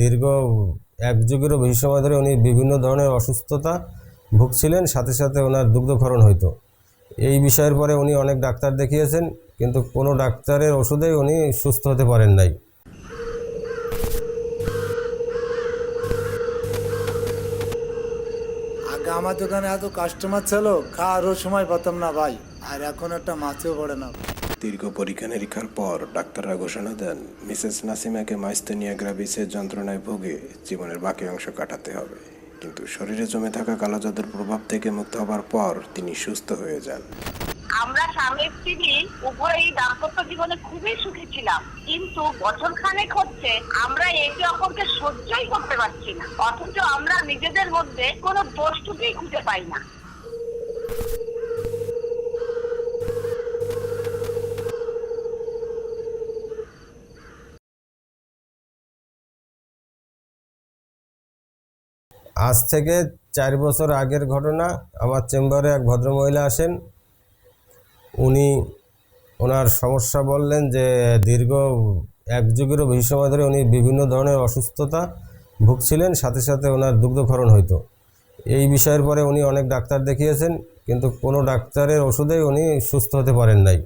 দীর্ঘ এক যুগেরও বেশি সময় ধরে উনি বিভিন্ন ধরনের অসুস্থতা ভুগছিলেন, সাথে সাথে ওনার দুগ্ধক্ষরণ হইতো। এই বিষয়ের পরে উনি অনেক ডাক্তার দেখিয়েছেন, কিন্তু কোনো ডাক্তারের ওষুধেই উনি সুস্থ হতে পারেন নাই। আগে আমার দোকানে এত কাস্টমার ছিল, খাওয়ারও সময় পেতাম না ভাই, আর এখন একটা মাছেও পড়ে না। দীর্ঘ পরীক্ষা নিরীক্ষার পর ডাক্তাররা ঘোষণা দেন, মিসেস নাসিমাকে মাইস্তেনিয়া গ্রাভিসের যন্ত্রণায় ভুগে জীবনের বাকি অংশ কাটাতে হবে। কিন্তু শরীরে জমে থাকা কালো জাদুর প্রভাব থেকে মুক্ত হবার পর তিনি সুস্থ হয়ে যান। আমরা স্বামী স্ত্রী, উভয়ই দাম্পত্য জীবনে খুবই সুখী ছিলাম। কিন্তু বছর খানেক হচ্ছে আমরা একে অপরকে সহ্যই করতে পারছি না। অথচ আমরা নিজেদের মধ্যে কোনো ত্রুটি খুঁজে পাই না। আজ থেকে চার বছর আগের ঘটনা, আমার চেম্বারে এক ভদ্রমহিলা আসেন। উনি ওনার সমস্যা বললেন যে দীর্ঘ এক যুগেরও বেশি সময় ধরে উনি বিভিন্ন ধরনের অসুস্থতা ভুগছিলেন, সাথে সাথে ওনার দুগ্ধক্ষরণ হইতো। এই বিষয়ের পরে উনি অনেক ডাক্তার দেখিয়েছেন, কিন্তু কোনো ডাক্তারের ওষুধেই উনি সুস্থ হতে পারেন নাই।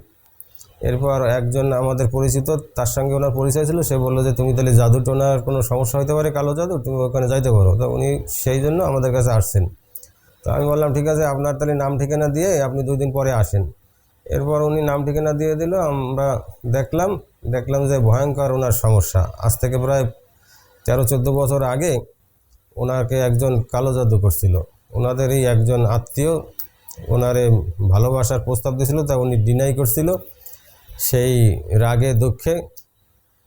এরপর একজন আমাদের পরিচিত, তার সঙ্গে ওনার পরিচয় ছিল, সে বলল যে, তুমি তাহলে জাদু টোনার কোনো সমস্যা হতে পারে, কালো জাদু? তুমি ওখানে যাইতে পারো। তো উনি সেই জন্য আমাদের কাছে আসছেন। তো আমি বললাম, ঠিক আছে, আপনার তাহলে নাম ঠিকানা দিয়ে আপনি দুই দিন পরে আসেন। এরপর উনি নাম ঠিকানা দিয়ে দিল, আমরা দেখলাম দেখলাম যে ভয়ঙ্কর ওনার সমস্যা। আজ থেকে প্রায় তেরো, চোদ্দ বছর আগে ওনাকে একজন কালো জাদু করছিল। ওনাদেরই একজন আত্মীয়, ওনারে ভালোবাসার প্রস্তাব দিয়েছিল, তা উনি ডিনাই করছিল। সেই রাগে, দুঃখে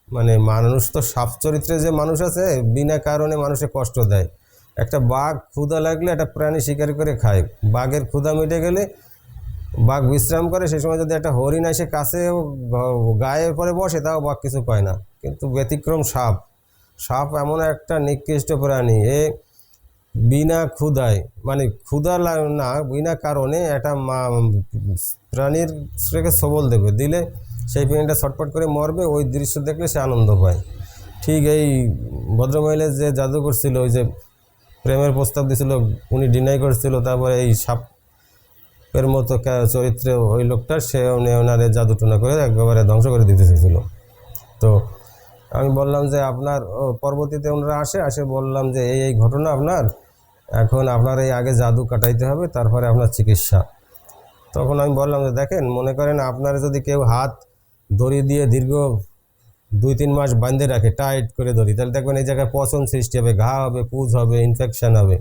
মানে মানুষ তো সাপ চরিত্রে যে মানুষ আছে, বিনা কারণে মানুষে কষ্ট দেয়। একটা বাঘ ক্ষুধা লাগলে একটা প্রাণী শিকার করে খায়। বাঘের ক্ষুধা মিটে গেলে বাঘ বিশ্রাম করে, সেই সময় যদি একটা হরিণ এসে কাছে গায়ে পরে বসে, তাও বাঘ কিছু পায় না। কিন্তু ব্যতিক্রম সাপ। সাপ এমন একটা নিকৃষ্ট প্রাণী। এ বিনা ক্ষুধায় মানে ক্ষুধা না, বিনা কারণে একটা মা- প্রাণীর সেটাকে সবল দেবে দিলে সেই প্রাণীটা ছটপট করে মরবে, ওই দৃশ্য দেখলে সে আনন্দ পায়। ঠিক এই ভদ্রমহিলা যে জাদু করছিল ওই যে প্রেমের প্রস্তাব দিছিল, উনি ডিনাই করছিল, তারপরে এই সাপের মতো চরিত্রে ওই লোকটা, সে উনি ওনারে জাদু টোনা করে একেবারে ধ্বংস করে দিতে চেয়েছিল। তো আমি বললাম যে, আপনার পরবর্তীতে ওনারা আসে আসে বললাম যে, এই এই ঘটনা আপনার? এখন আপনার এই আগে জাদু কাটাইতে হবে, তারপরে আপনার চিকিৎসা। তখন আমি বললাম যে, দেখেন, মনে করেন আপনার যদি কেউ হাত দড়ি দিয়ে দীর্ঘ দুই তিন মাস বাঁধে রাখে, টাইট করে দড়ি, তাহলে দেখবেন এই জায়গায় পচন সৃষ্টি হবে, ঘা হবে, পুজ হবে ইনফেকশান হবে।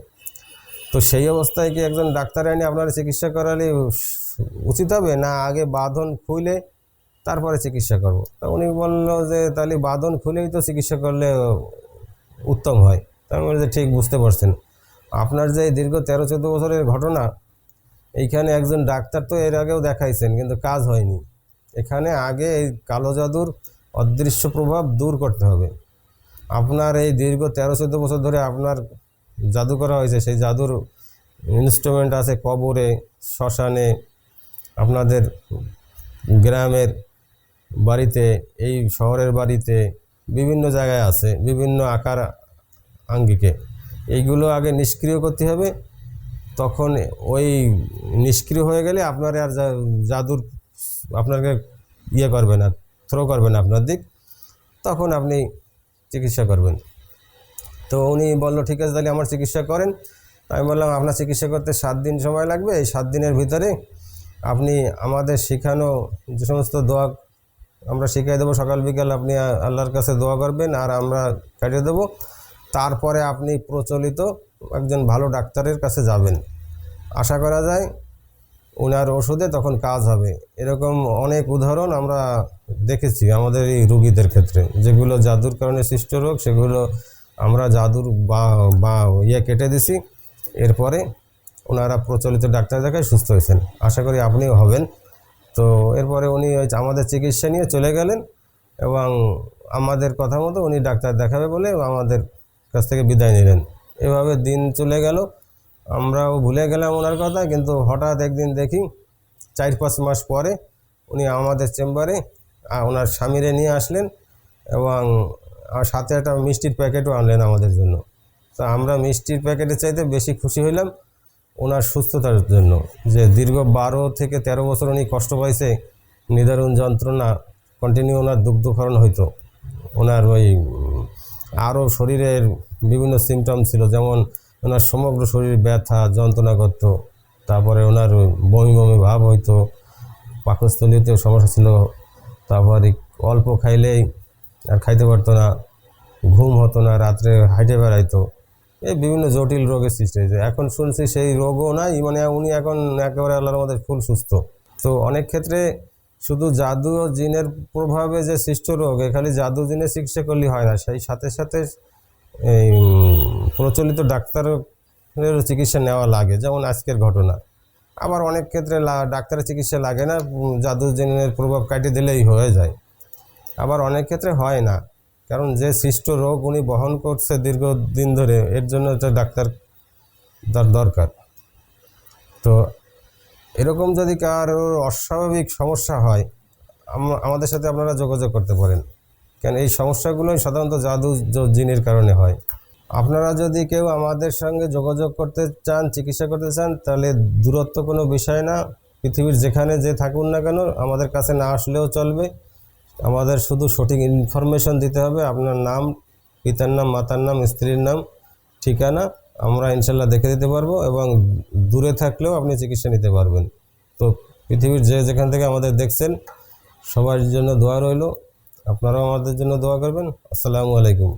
তো সেই অবস্থায় কি একজন ডাক্তার এনে আপনার চিকিৎসা করালে উচিত হবে? না, আগে বাঁধন খুলে তারপরে চিকিৎসা করব। তা উনি বলল যে, তাহলে বাঁধন খুলেই তো চিকিৎসা করলে উত্তম হয়। তার যে, ঠিক, বুঝতে পারছেন। আপনার যে দীর্ঘ তেরো চোদ্দ বছরের ঘটনা, এইখানে একজন ডাক্তার তো এর আগেও দেখাইছেন, কিন্তু কাজ হয়নি। এখানে আগে এই কালো জাদুর অদৃশ্য প্রভাব দূর করতে হবে। আপনার এই দীর্ঘ তেরো চোদ্দ বছর ধরে আপনার জাদু করা হয়েছে, সেই জাদুর ইনস্ট্রুমেন্ট আছে কবরে, শ্মশানে, আপনাদের গ্রামের বাড়িতে, এই শহরের বাড়িতে, বিভিন্ন জায়গায় আছে, বিভিন্ন আকার আঙ্গিকে। এইগুলো আগে নিষ্ক্রিয় করতে হবে। তখন ওই নিষ্ক্রিয় হয়ে গেলে আপনার আর জাদুর আপনাকে ইয়ে করবে না থ্রো করবে না আপনার দিক। তখন আপনি চিকিৎসা করবেন। তো উনি বলল, ঠিক আছে, তাহলে আমার চিকিৎসা করেন। আমি বললাম, আপনার চিকিৎসা করতে সাত দিন সময় লাগবে। এই সাত দিনের ভিতরে আপনি আমাদের শেখানো যে সমস্ত দোয়া, আমরা শিখিয়ে দেবো। সকাল বিকাল আপনি আল্লাহর কাছে দোয়া করবেন আর আমরা কাটিয়ে দেবো। তারপরে আপনি প্রচলিত একজন ভালো ডাক্তারের কাছে যাবেন। আশা করা যায় ওনার ওষুধে তখন কাজ হবে। এরকম অনেক উদাহরণ আমরা দেখেছি আমাদের এই রুগীদের ক্ষেত্রে। যেগুলো জাদুর কারণে সৃষ্ট রোগ, সেগুলো আমরা জাদুর বা বা ইয়ে কেটে দিছি। এরপরে ওনারা প্রচলিত ডাক্তার দেখায় সুস্থ হয়েছেন। আশা করি আপনিও হবেন। তো এরপরে উনি আমাদের চিকিৎসা নিয়ে চলে গেলেন এবং আমাদের কথা মতো উনি ডাক্তার দেখাবে বলে আমাদের কাছ থেকে বিদায় নিলেন। এভাবে দিন চলে গেল। আমরাও ভুলে গেলাম ওনার কথা, কিন্তু হঠাৎ একদিন দেখি চার পাঁচ মাস পরে উনি আমাদের চেম্বারে ওনার স্বামীরে নিয়ে আসলেন এবং সাথে একটা মিষ্টির প্যাকেটও আনলেন আমাদের জন্য। তো আমরা মিষ্টির প্যাকেটের চাইতে বেশি খুশি হইলাম ওনার সুস্থতার জন্য, যে দীর্ঘ বারো থেকে তেরো বছর উনি কষ্ট পাইছে, নিদারুণ যন্ত্রণা কন্টিনিউ ওনার দুগ্ধকরণ হইতো। ওনার ওই আরও শরীরের বিভিন্ন সিমটম ছিল, যেমন ওনার সমগ্র শরীর ব্যথা যন্ত্রণা করতো তারপরে ওনার বমি বমি ভাব হইতো, পাকস্থলীতেও সমস্যা ছিল, তারপরে অল্প খাইলেই আর খাইতে পারতো না, ঘুম হতো না, রাত্রে হাইটে বেড়াইতো, এই বিভিন্ন জটিল রোগের সৃষ্টি হয়েছে। এখন শুনছি সেই রোগও নাই মানে উনি এখন একেবারে আল্লাহর মধ্যে ফুল সুস্থ। তো অনেক ক্ষেত্রে শুধু জাদু ও জিনের প্রভাবে যে সৃষ্ট রোগ, এ খালি জাদু জিনের চিকিৎসা করলে হয় না। সেই সাথে সাথে, এই প্রচলিত ডাক্তারের চিকিৎসা নেওয়া লাগে, যেমন আজকের ঘটনা। আবার অনেক ক্ষেত্রে ডাক্তারের চিকিৎসা লাগে না জাদু জিনের প্রভাব কাটিয়ে দিলেই হয়ে যায়। আবার অনেক ক্ষেত্রে হয় না, কারণ যে সৃষ্ট রোগ উনি বহন করছে দীর্ঘদিন ধরে, এর জন্য একটা ডাক্তার, তার দরকার। তো এরকম যদি কারোর অস্বাভাবিক সমস্যা হয় আমাদের সাথে আপনারা যোগাযোগ করতে পারেন। কেন, এই সমস্যাগুলোই সাধারণত জাদু জিনের কারণে হয়। আপনারা যদি কেউ আমাদের সঙ্গে যোগাযোগ করতে চান, চিকিৎসা করতে চান, তাহলে দূরত্ব কোনো বিষয় না। পৃথিবীর যেখানে যে থাকুন না কেন, আমাদের কাছে না আসলেও চলবে। আমাদের শুধু সঠিক ইনফরমেশন দিতে হবে। আপনার নাম, পিতার নাম, মাতার নাম, স্ত্রীর নাম, ঠিকানা। আমরা ইনশাল্লাহ দেখে দিতে পারব এবং দূরে থাকলেও আপনি চিকিৎসা নিতে পারবেন। তো পৃথিবীর যে যেখান থেকে আমাদের দেখছেন, সবার জন্য দোয়া রইল। আপনারাও আমাদের জন্য দোয়া করবেন। আসসালামু আলাইকুম।